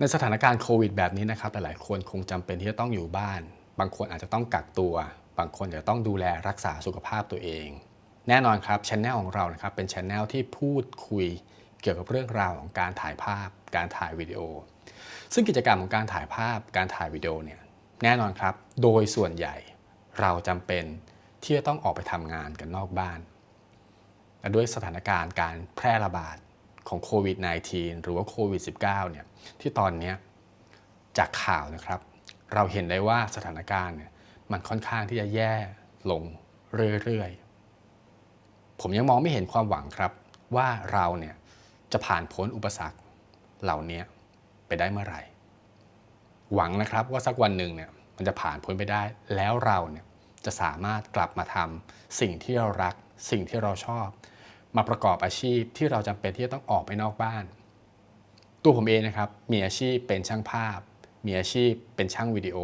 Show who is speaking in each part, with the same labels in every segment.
Speaker 1: ในสถานการณ์โควิดแบบนี้นะครับหลายๆ คนคงจำเป็นที่จะต้องอยู่บ้าน บางคนอาจจะต้องกักตัว บางคนจะต้องดูแลรักษาสุขภาพตัวเอง แน่นอนครับช anel ของเรานะครับเป็นช anel ที่พูดคุยเกี่ยวกับเรื่องราวของการถ่ายภาพ การถ่ายวิดีโอ ซึ่งกิจกรรมของการถ่ายภาพ การถ่ายวิดีโอเนี่ยแน่นอนครับ โดยส่วนใหญ่เราจำเป็นที่จะต้องออกไปทำงานกันนอกบ้านและด้วยสถานการณ์การแพร่ระบาด ของโควิด -19 หรือว่าโควิด -19 เนี่ยที่ตอนนี้จากข่าวนะครับ เราเห็นได้ว่าสถานการณ์เนี่ยมันค่อนข้างที่จะแย่ลงเรื่อยๆ ผมยังมองไม่เห็นความหวังครับ ว่าเราเนี่ยจะผ่านพ้นอุปสรรคเหล่านี้ไปได้เมื่อไหร่ หวังนะครับว่าสักวันหนึ่งเนี่ยมันจะผ่านพ้นไปได้ แล้วเราเนี่ยจะสามารถกลับมาทำสิ่งที่เรารัก สิ่งที่เราชอบ มาประกอบอาชีพที่เราจำเป็นที่จะต้องออกไปนอกบ้าน ตัวผมเองนะครับมีอาชีพเป็นช่างภาพ มีอาชีพเป็นช่างวิดีโอ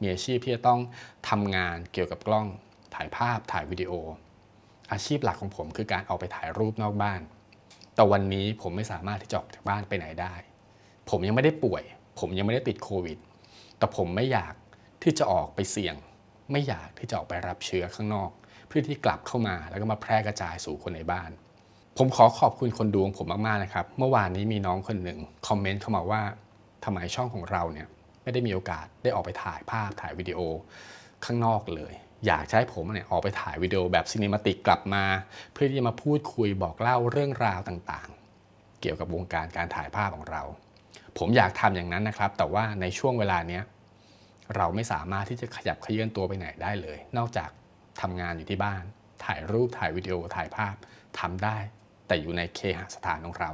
Speaker 1: มีอาชีพที่จะต้องทำงานเกี่ยวกับกล้องถ่ายภาพถ่ายวิดีโอ อาชีพหลักของผมคือการออกไปถ่ายรูปนอกบ้าน แต่วันนี้ผมไม่สามารถที่จะออกจากบ้านไปไหนได้ ผมยังไม่ได้ป่วย ผมยังไม่ได้ติดโควิด แต่ผมไม่อยากที่จะออกไปเสี่ยง ไม่อยากที่จะออกไปรับเชื้อข้างนอก พื่อที่กลับเข้ามา แล้วก็มาแพร่กระจายสู่คนในบ้าน ผมขอขอบคุณคนดูของผมมากๆนะครับ เมื่อวานนี้มีน้องคนหนึ่งคอมเมนต์เข้ามาว่าทำไมช่องของเราเนี่ยไม่ได้มีโอกาสได้ออกไปถ่ายภาพถ่ายวิดีโอข้างนอกเลย อยากให้ผมเนี่ยออกไปถ่ายวิดีโอแบบซีนิมาติกกลับมา เพื่อที่จะมาพูดคุยบอกเล่าเรื่องราวต่างๆ เกี่ยวกับวงการการถ่ายภาพของเรา ผมอยากทำอย่างนั้นนะครับ แต่ว่าในช่วงเวลาเนี้ยเราไม่สามารถที่จะขยับเขยื่อนตัวไปไหนได้เลย นอกจาก ทำงานอยู่ที่บ้าน ถ่ายรูปถ่ายวิดีโอถ่ายภาพทำได้ แต่อยู่ในเคหสถานของเรา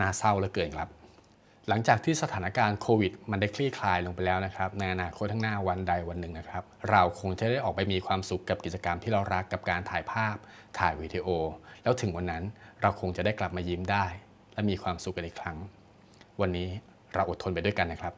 Speaker 1: น่าเศร้าเหลือเกินครับ หลังจากที่สถานการณ์โควิด มันได้คลี่คลายลงไปแล้วนะครับ ในอนาคตข้างหน้าวันใดวันหนึ่งนะครับ เราคงจะได้ออกไปมีความสุขกับกิจกรรมที่เรารักกับการถ่ายภาพ ถ่ายวิดีโอ แล้วถึงวันนั้นเราคงจะได้กลับมายิ้มได้ และมีความสุขกันอีกครั้ง วันนี้เราอดทนไปด้วยกันนะครับ